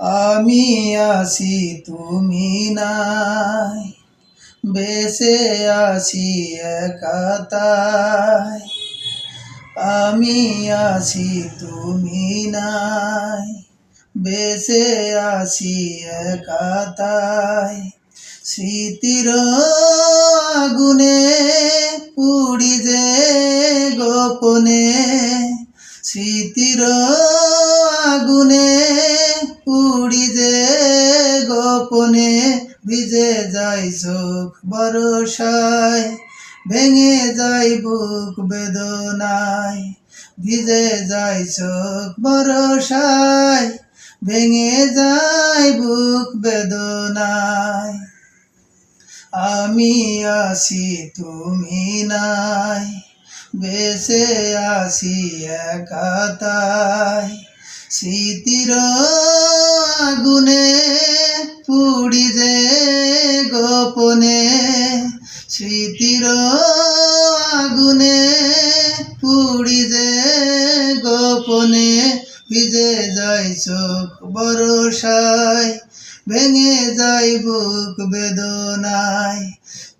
আমি আছি, তুমি নাই। বেঁচে আছি একাতাই আমি আছি, তুমি নাই। বেঁচে আছি একাতাই স্মৃতির আগুনে পুড়ি যে গোপনে, স্মৃতির আগুনে গোপনে ভিজে যাই চোখ বরসায়, ভেঙে যাই বুক বেদনায়, ভিজে যাই চোখ বরসায়, ভেঙে যাই বুক বেদনায়। আমি আছি, তুমি নাই, বেঁচে আছি একাতায়। স্মৃতির আগুনে গোপনে স্মৃতির আগুনে পুড়ি যে গোপনে ভিজে যাই চোখ বরসায় ভেঙে যাই বুক বেদনায়,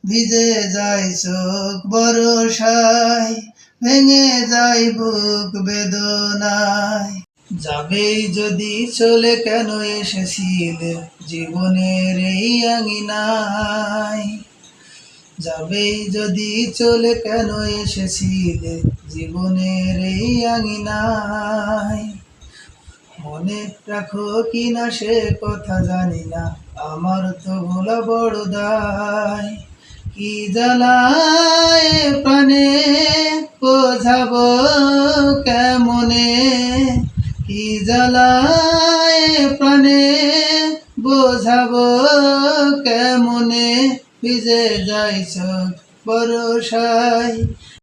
ভিজে যাই চোখ বরসায় ভেঙে যাই বুক বেদনায়। যাবেই যদি চলে কেন এসেছিলে জীবনের এই আঙিনায়? যাবেই যদি চলে কেন এসেছিলে জীবনের এই আঙিনায়? মনে রাখো কি না সে কথা জানি না, আমার তো ভোলা বড় দায়। কি জ্বালায় প্রাণে, বোঝাবো কেমনে? কি জ্বালায় প্রাণে? বোঝাবো কেমনে? ভিজে যাইছ বরসায়